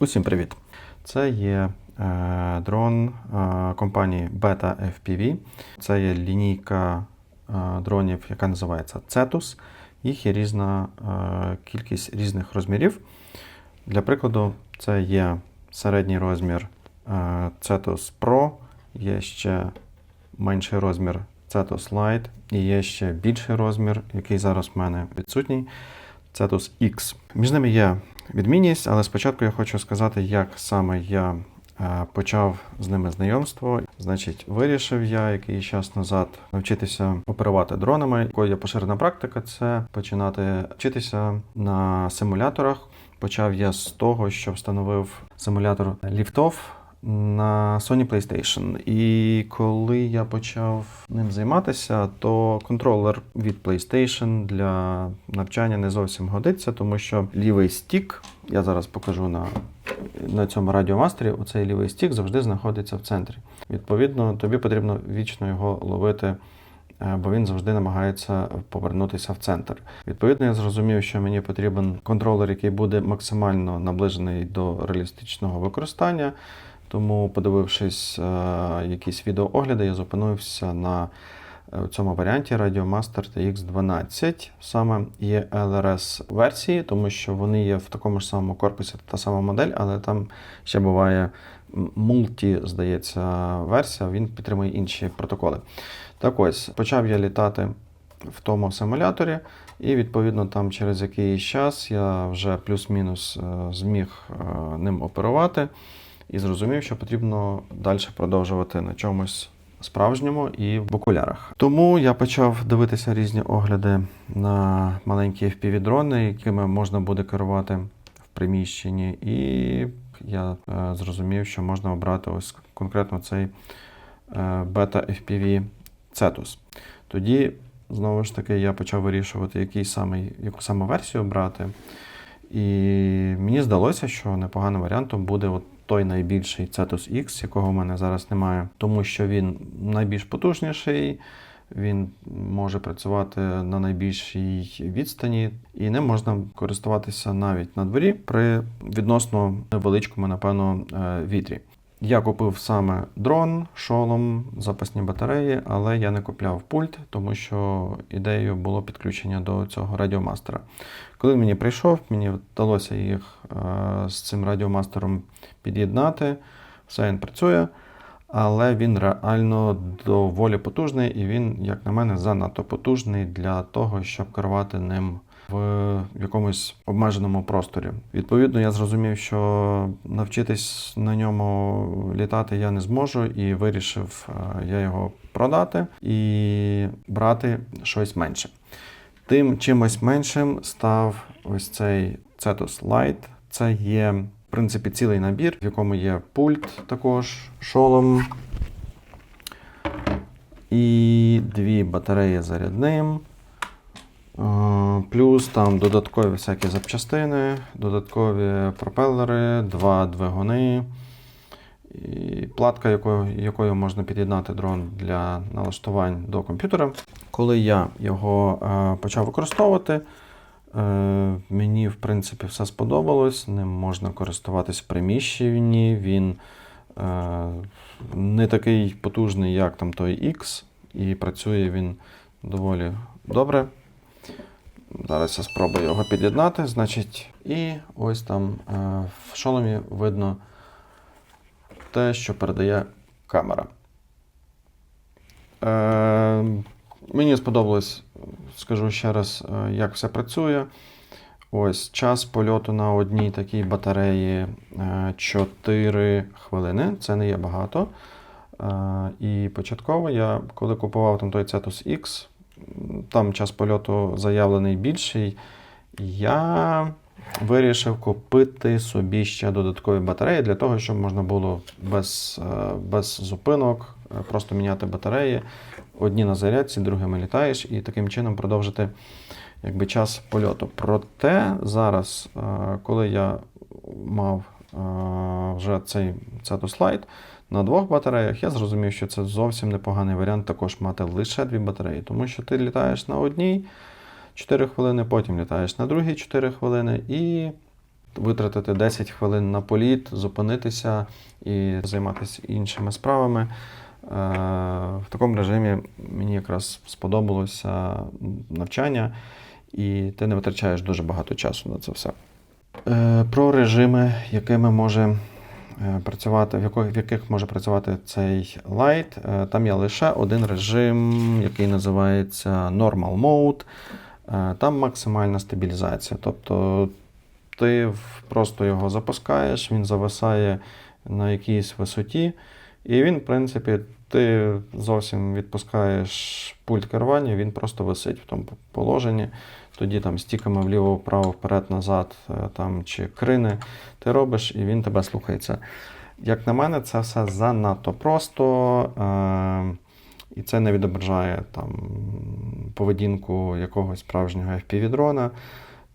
Усім привіт! Це є е, дрон е, компанії Beta FPV. Це є лінійка е, дронів, яка називається Cetus. Їх є різна е, кількість різних розмірів. Для прикладу, це є середній розмір е, Cetus Pro, є ще менший розмір Cetus Lite і є ще більший розмір, який зараз в мене відсутній. Cetus X. Між ними є відмінність, але спочатку я хочу сказати, як саме я е, почав з ними знайомство. Значить, вирішив я якийсь час назад навчитися оперувати дронами. Якою є поширена практика, це починати вчитися на симуляторах. Почав я з того, що встановив симулятор ліфтов на Sony PlayStation. І коли я почав ним займатися, то контролер від PlayStation для навчання не зовсім годиться, тому що лівий стік, я зараз покажу на, на цьому радіомастері, оцей лівий стік завжди знаходиться в центрі. Відповідно, тобі потрібно вічно його ловити. е, Бо він завжди намагається повернутися в центр. Відповідно, я зрозумів, що мені потрібен контролер, який буде максимально наближений до реалістичного використання. Тому, подивившись е, якісь відеоогляди, я зупинився на е, цьому варіанті Radiomaster TX12. Саме є LRS версії, тому що вони є в такому ж самому корпусі, та сама модель, але там ще буває мульті, здається, версія, він підтримує інші протоколи. Так ось, почав я літати в тому симуляторі, і відповідно там через якийсь час я вже плюс-мінус е, зміг ним оперувати і зрозумів, що потрібно далі продовжувати на чомусь справжньому і в окулярах. Тому я почав дивитися різні огляди на маленькі FPV-дрони, якими можна буде керувати в приміщенні, і я е, зрозумів, що можна обрати ось конкретно цей е, FPV Cetus. Тоді, знову ж таки, я почав вирішувати, який саме, яку саме версію брати. І мені здалося, що непоганим варіантом буде от той найбільший Cetus X, якого в мене зараз немає, тому що він найбільш потужніший, він може працювати на найбільшій відстані, і ним можна користуватися навіть на дворі при відносно невеличкому, напевно, е, вітрі. Я купив саме дрон, шолом, запасні батареї, але я не купляв пульт, тому що ідеєю було підключення до цього радіомастера. Коли мені прийшов, мені вдалося їх е, з цим радіомастером під'єднати. Все він працює, але він реально доволі потужний, і він, як на мене, занадто потужний для того, щоб керувати ним в якомусь обмеженому просторі. Відповідно, я зрозумів, що навчитись на ньому літати я не зможу, і вирішив е, я його продати і брати щось менше. Тим чимось меншим став ось цей Cetus Lite. Це є, в принципі, цілий набір, в якому є пульт також, шолом і дві батареї зарядним. Е, Плюс там додаткові всякі запчастини, додаткові пропелери, два двигуни, і платка, якою, якою можна під'єднати дрон для налаштувань до комп'ютера. Коли я його е, почав використовувати, е, мені в принципі все сподобалось. Ним можна користуватись в приміщенні. Він не такий потужний, як там той X, і працює він доволі добре. Зараз я спробую його під'єднати. Значить, і ось там е, в шоломі видно те, що передає камера. Е, мені сподобалось, скажу ще раз, е, як все працює. Ось час польоту на одній такій батареї е, 4 хвилини. Це не є багато. Е, і початково я, коли купував там той Cetus X, там час польоту заявлений більший, я вирішив купити собі ще додаткові батареї для того, щоб можна було без, е, без зупинок е, просто міняти батареї. Одні на зарядці, другими літаєш, і таким чином продовжити якби, час польоту. Проте зараз, е, коли я мав вже цей Cetus Lite, на двох батареях, я зрозумів, що це зовсім непоганий варіант також мати лише дві батареї, тому що ти літаєш на одній 4 хвилини, потім літаєш на другій 4 хвилини, і витратити 10 хвилин на політ, зупинитися і займатися іншими справами. Е, В такому режимі мені якраз сподобалося навчання, і ти не витрачаєш дуже багато часу на це все. Е, Про режими, якими може працювати, в яких, в яких може працювати цей Lite. Е, Там є лише один режим, який називається Normal Mode. Е, Там максимальна стабілізація. Тобто ти просто його запускаєш, він зависає на якійсь висоті, і він, в принципі, ти зовсім відпускаєш пульт керування, він просто висить в тому положенні. Тоді там стіками вліво, вправо, вперед, назад, е, там, чи крини ти робиш, і він тебе слухається. Як на мене, це все занадто просто, е- і це не відображає там, поведінку якогось справжнього FPV-дрона.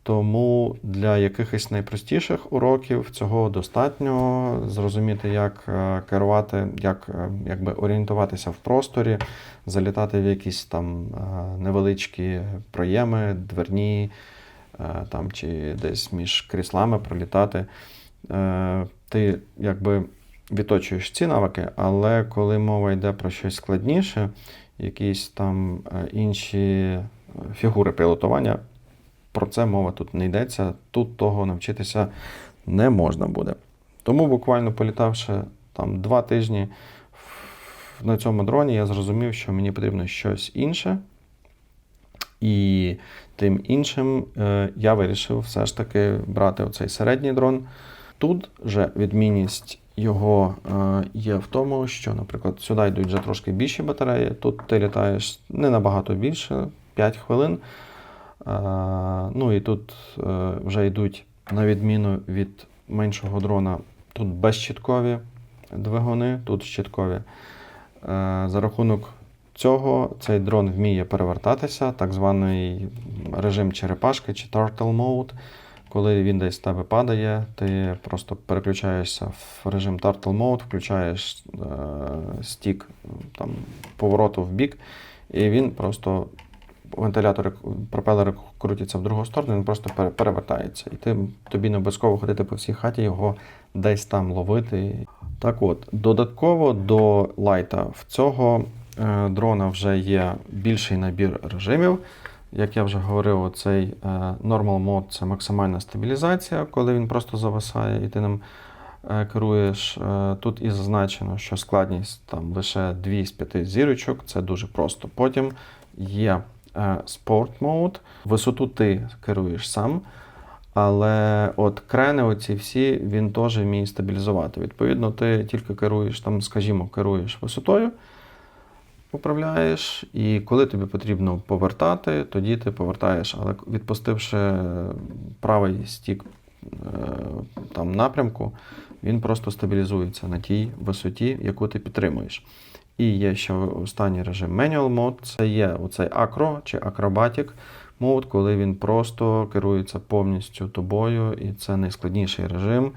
Тому для якихось найпростіших уроків цього достатньо зрозуміти, як е, керувати, як е, якби орієнтуватися в просторі, залітати в якісь там е, невеличкі проєми, дверні, там, чи десь між кріслами пролітати. Ти якби відточуєш ці навики, але коли мова йде про щось складніше, якісь там інші фігури пілотування, про це мова тут не йдеться. Тут того навчитися не можна буде. Тому буквально політавши там два тижні на цьому дроні, я зрозумів, що мені потрібно щось інше. І тим іншим е, я вирішив все ж таки брати оцей середній дрон. Тут же відмінність його е, є в тому, що, наприклад, сюди йдуть вже трошки більші батареї. Тут ти літаєш не набагато більше, 5 хвилин. Ну і тут е, вже йдуть, на відміну від меншого дрона, тут безщіткові двигуни, тут щіткові. Е, За рахунок цього цей дрон вміє перевертатися, так званий режим черепашки чи turtle mode. Коли він десь з тебе падає, ти просто переключаєшся в режим turtle mode, включаєш е, стік там, повороту в бік, і він просто вентилятори, пропелери крутяться в другу сторону, він просто перевертається. І ти, тобі не обов'язково ходити по всій хаті, його десь там ловити. Так от, додатково до лайта в цього е, дрона вже є більший набір режимів. Як я вже говорив, цей Normal Mode це максимальна стабілізація, коли він просто зависає і ти ним е, керуєш. Е, Тут і зазначено, що складність там лише 2 з 5 зірочок, це дуже просто. Потім є Sport Mode, висоту ти керуєш сам. Але от крени, оці всі, він теж вміє стабілізувати. Відповідно, ти тільки керуєш, там, скажімо, керуєш висотою, управляєш, і коли тобі потрібно повертати, тоді ти повертаєш. Але відпустивши правий стік е, там, напрямку, він просто стабілізується на тій висоті, яку ти підтримуєш. І є ще останній режим Manual Mode, це є оцей Acro чи Acrobatic Mode, коли він просто керується повністю тобою, і це найскладніший режим.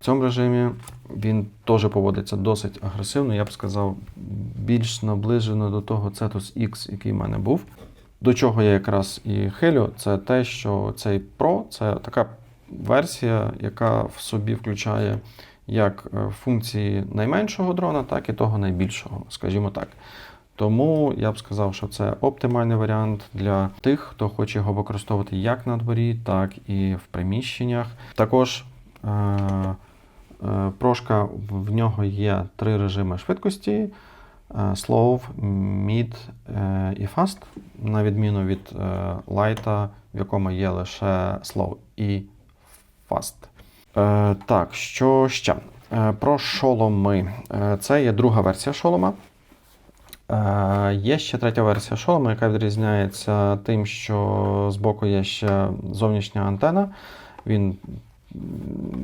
В цьому режимі він теж поводиться досить агресивно, я б сказав, більш наближено до того Cetus X, який в мене був. До чого я якраз і хилю, це те, що цей Pro це така версія, яка в собі включає як е, функції найменшого дрона, так і того найбільшого, скажімо так. Тому я б сказав, що це оптимальний варіант для тих, хто хоче його використовувати як на дворі, так і в приміщеннях. Також е- е, прошка в нього є три режими швидкості: е, slow, mid е, і fast, на відміну від лайта, в якому є лише slow і fast. Е, так, що ще? Е, про шоломи. Е, це є друга версія шолома. Є ще третя версія шолома, яка відрізняється тим, що збоку є ще зовнішня антена. Він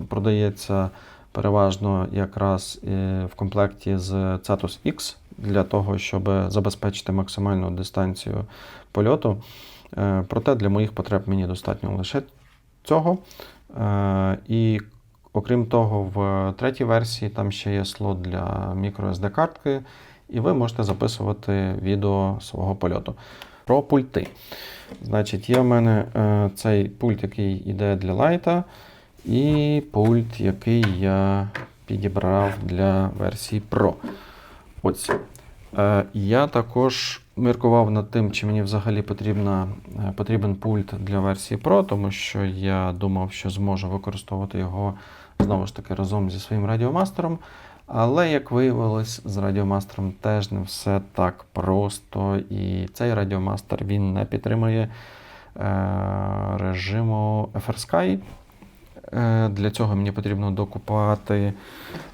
продається переважно якраз в комплекті з Cetus X для того, щоб забезпечити максимальну дистанцію польоту. Проте для моїх потреб мені достатньо лише цього. Е, І окрім того, в третій версії там ще є слот для microSD картки, і ви можете записувати відео свого польоту. Про пульти. Значить, є в мене е, цей пульт, який йде для лайта, і пульт, який я підібрав для версії Pro. Ось. Е, Я також міркував над тим, чи мені взагалі потрібна, е, потрібен пульт для версії Pro, тому що я думав, що зможу використовувати його знову ж таки разом зі своїм радіомастером. Але, як виявилось, з радіомастером теж не все так просто. І цей радіомастер він не підтримує е, режиму FrSky. Е, Для цього мені потрібно докупати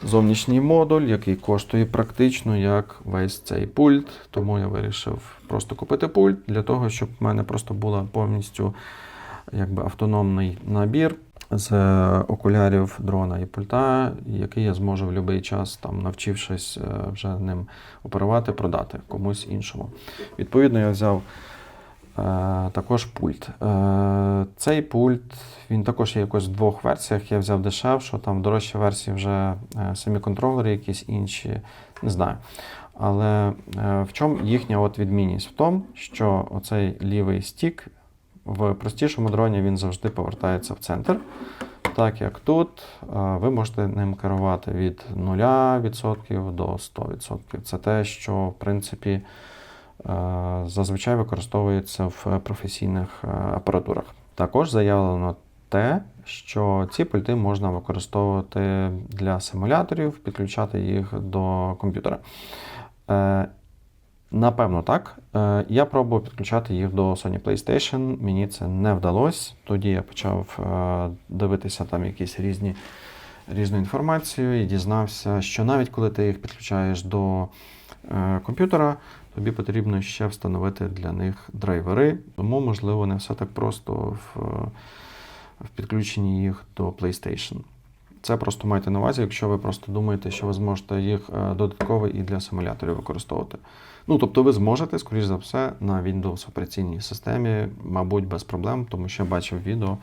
зовнішній модуль, який коштує практично як весь цей пульт. Тому я вирішив просто купити пульт для того, щоб в мене просто була повністю якби, автономний набір з е, окулярів дрона і пульта, який я зможу в будь-який час, там, навчившись е, вже ним оперувати, продати комусь іншому. Відповідно, я взяв е, також пульт. Е, цей пульт він також є якось в двох версіях. Я взяв дешевшу, там в дорожчій версії вже е, самі контролери, якісь інші, не знаю. Але е, в чому їхня от відмінність? В тому, що оцей лівий стік в простішому дроні він завжди повертається в центр. Так як тут, е, ви можете ним керувати від 0% до 100%. Це те, що в принципі е, зазвичай використовується в професійних е, апаратурах. Також заявлено те, що ці пульти можна використовувати для симуляторів, підключати їх до комп'ютера. Е, Напевно, так. Е, Я пробував підключати їх до Sony PlayStation, мені це не вдалося. Тоді я почав е, дивитися там якісь різні, різну інформацію і дізнався, що навіть коли ти їх підключаєш до е, комп'ютера, тобі потрібно ще встановити для них драйвери. Тому, можливо, не все так просто в, в підключенні їх до PlayStation. Це просто майте на увазі, якщо ви просто думаєте, що ви зможете їх е, додатково і для симуляторів використовувати. Ну, тобто ви зможете, скоріш за все, на Windows операційній системі, мабуть, без проблем, тому що я бачив відео,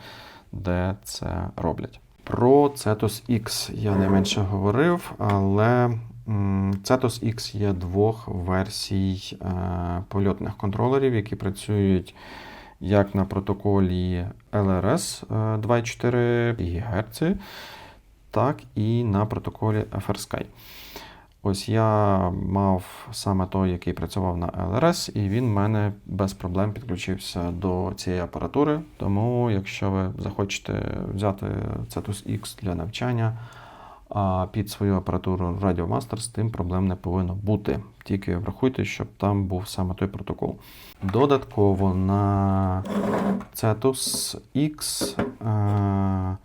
де це роблять. Про Cetus X я не менше говорив, але м, Cetus X є двох версій е, польотних контролерів, які працюють як на протоколі LRS е, 2,4 ГГц, так і на протоколі FrSky. Ось я мав саме той, який працював на LRS, і він в мене без проблем підключився до цієї апаратури. Тому, якщо ви захочете взяти Cetus X для навчання, під свою апаратуру Radiomaster з тим проблем не повинно бути. Тільки врахуйте, щоб там був саме той протокол. Додатково на Cetus X е,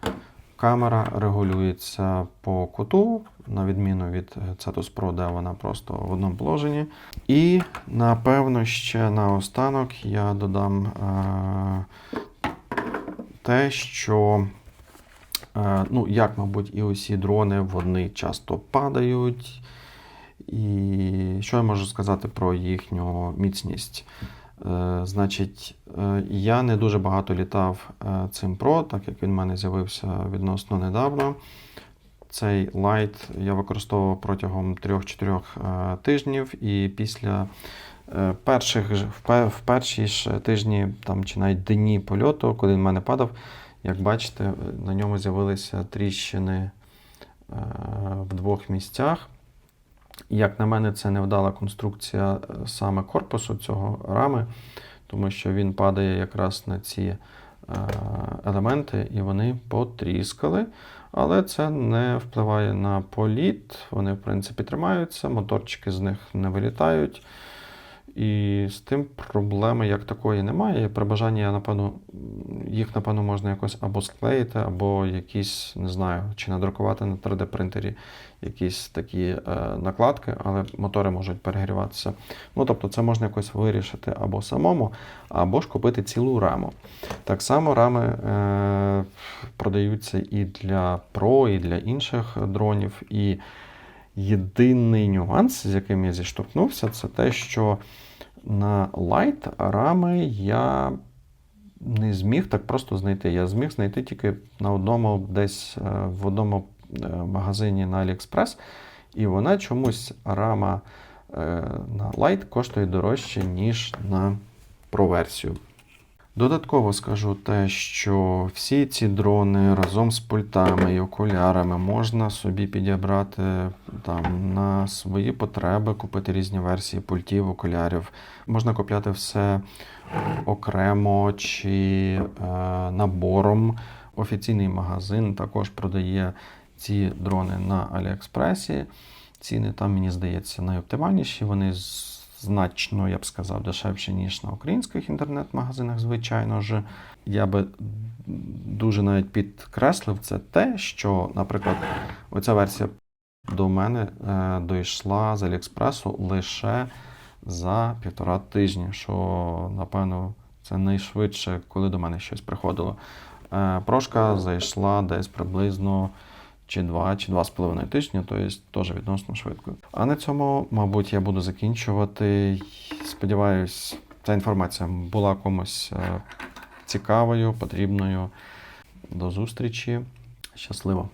камера регулюється по куту, на відміну від Cetus Pro, де вона просто в одному положенні. І напевно ще наостанок я додам е, те, що Ну, як, мабуть, і усі дрони, вони часто падають. І що я можу сказати про їхню міцність? Е, Значить, е, я не дуже багато літав е, цим Pro, так як він в мене з'явився відносно недавно. Цей лайт я використовував протягом 3-4 е, тижнів, і після е, перших в перші ж тижні там, чи навіть дні польоту, коли він в мене падав, як бачите, на ньому з'явилися тріщини е, в двох місцях. Як на мене, це невдала конструкція е, саме корпусу цього рами, тому що він падає якраз на ці е, елементи, і вони потріскали. Але це не впливає на політ. Вони, в принципі, тримаються, моторчики з них не вилітають. І з тим проблеми як такої немає. При бажанні, я, напевно, їх, напевно, можна якось або склеїти, або якісь, не знаю, чи надрукувати на 3D-принтері якісь такі е, накладки, але мотори можуть перегріватися. Ну, тобто, це можна якось вирішити або самому, або ж купити цілу раму. Так само рами е, продаються і для Pro, і для інших дронів. І єдиний нюанс, з яким я зіштовхнувся, це те, що на Light рами я не зміг так просто знайти. Я зміг знайти тільки на одному десь е, в одному е, магазині на AliExpress, і вона чомусь рама е, на Light коштує дорожче, ніж на Pro версію. Додатково скажу те, що всі ці дрони разом з пультами і окулярами можна собі підібрати там, на свої потреби, купити різні версії пультів, окулярів. Можна купляти все окремо чи е, набором. Офіційний магазин також продає ці дрони на Аліекспресі. Ціни там, мені здається, найоптимальніші. Вони значно, я б сказав, дешевші, ніж на українських інтернет-магазинах, звичайно ж. Я би дуже навіть підкреслив це те, що, наприклад, оця версія до мене е, дійшла з Аліекспресу лише за півтора тижні, що, напевно, це найшвидше, коли до мене щось приходило. Е, Прошка зайшла десь приблизно чи два, чи два з половиною тижні, тобто теж відносно швидко. А на цьому, мабуть, я буду закінчувати. Сподіваюсь, ця інформація була комусь е, цікавою, потрібною. До зустрічі. Щасливо!